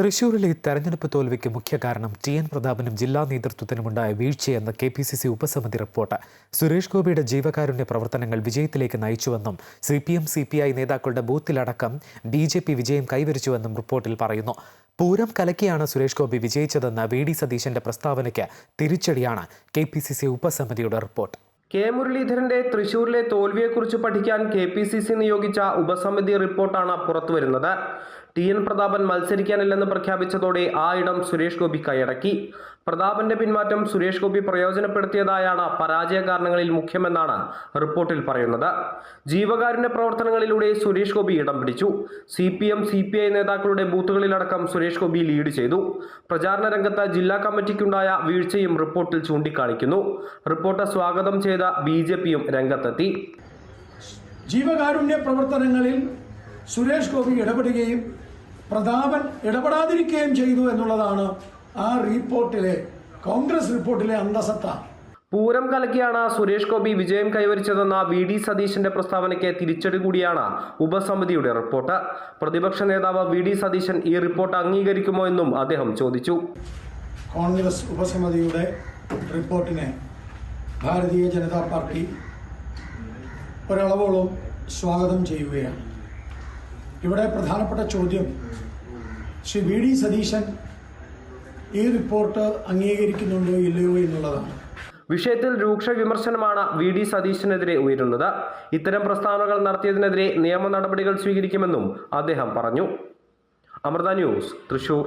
തൃശൂരിലെ തെരഞ്ഞെടുപ്പ് തോൽവിക്ക് മുഖ്യ കാരണം ടി എൻ പ്രതാപനും ജില്ലാ നേതൃത്വത്തിനുമുണ്ടായ വീഴ്ചയെന്ന് കെ പി സി സി ഉപസമിതി റിപ്പോർട്ട്. സുരേഷ് ഗോപിയുടെ ജീവകാരുണ്യ പ്രവർത്തനങ്ങൾ വിജയത്തിലേക്ക് നയിച്ചുവെന്നും C P M C P I നേതാക്കളുടെ ബൂത്തിലടക്കം ബി ജെ പി വിജയം കൈവരിച്ചുവെന്നും റിപ്പോർട്ടിൽ പറയുന്നു. പൂരം കലക്കിയാണ് സുരേഷ് ഗോപി വിജയിച്ചതെന്ന വി ഡി സതീശന്റെ പ്രസ്താവനയ്ക്ക് തിരിച്ചടിയാണ് കെ പി സി സി ഉപസമിതിയുടെ റിപ്പോർട്ട്. കെ മുരളീധരന്റെ തൃശൂരിലെ തോൽവിയെക്കുറിച്ച് പഠിക്കാൻ കെ പി സി സി നിയോഗിച്ച ഉപസമിതി റിപ്പോർട്ടാണ് പുറത്തുവരുന്നത്. ടി എൻ പ്രതാപൻ മത്സരിക്കാനില്ലെന്ന് പ്രഖ്യാപിച്ചതോടെ ആ ഇടം സുരേഷ് ഗോപി കൈയടക്കി പ്രതാപന്റെ പിന്മാറ്റം സുരേഷ് ഗോപി പ്രയോജനപ്പെടുത്തിയതായാണ് പരാജയ കാരണങ്ങളിൽ മുഖ്യമെന്നാണ് റിപ്പോർട്ടിൽ പറയുന്നത്. ജീവകാരുണ്യ പ്രവർത്തനങ്ങളിലൂടെ സുരേഷ് ഗോപി ഇടം പിടിച്ചു. C P M C P I നേതാക്കളുടെ ബൂത്തുകളിലടക്കം സുരേഷ് ഗോപി ലീഡ് ചെയ്തു. പ്രചാരണ രംഗത്ത് ജില്ലാ കമ്മിറ്റിക്കുണ്ടായ വീഴ്ചയും റിപ്പോർട്ടിൽ ചൂണ്ടിക്കാണിക്കുന്നു. റിപ്പോർട്ട് സ്വാഗതം ചെയ്ത ബി ജെ പിയും രംഗത്തെത്തി. ജീവകാരുണ്യ പ്രവർത്തനങ്ങളിൽ സുരേഷ് ഗോപി ഇടപെടുകയും പ്രതാപൻ ഇടപെടാതിരിക്കുകയും ചെയ്തു എന്നുള്ളതാണ് ആ റിപ്പോർട്ടിലെ കോൺഗ്രസ് റിപ്പോർട്ടിലെ അന്തസത്ത. പൂരം കലക്കിയാണ് സുരേഷ് ഗോപി വിജയം കൈവരിച്ചതെന്ന വി ഡി സതീശന്റെ പ്രസ്താവനയ്ക്ക് തിരിച്ചടി കൂടിയാണ് ഉപസമിതിയുടെ റിപ്പോർട്ട്. പ്രതിപക്ഷ നേതാവ് വി ഡി സതീശൻ ഈ റിപ്പോർട്ട് അംഗീകരിക്കുമോ എന്നും അദ്ദേഹം ചോദിച്ചു. കോൺഗ്രസ് ഉപസമിതിയുടെ റിപ്പോർട്ടിനെ ഭാരതീയ ജനതാ പാർട്ടി ഒരളവോളം സ്വാഗതം ചെയ്യുകയാണ്. ഇവിടെ പ്രധാനപ്പെട്ട ചോദ്യം ശ്രീ വി ഡി സതീശൻ ഈ റിപ്പോർട്ട് അംഗീകരിക്കുന്നുണ്ടോ ഇല്ലയോ എന്നുള്ളതാണ്. വിഷയത്തിൽ രൂക്ഷ വിമർശനമാണ് വി ഡി സതീശനെതിരെ ഉയരുന്നത്. ഇത്തരം പ്രസ്താവനകൾ നടത്തിയതിനെതിരെ നിയമ നടപടികൾ സ്വീകരിക്കുമെന്നും അദ്ദേഹം പറഞ്ഞു. അമൃത ന്യൂസ് തൃശൂർ.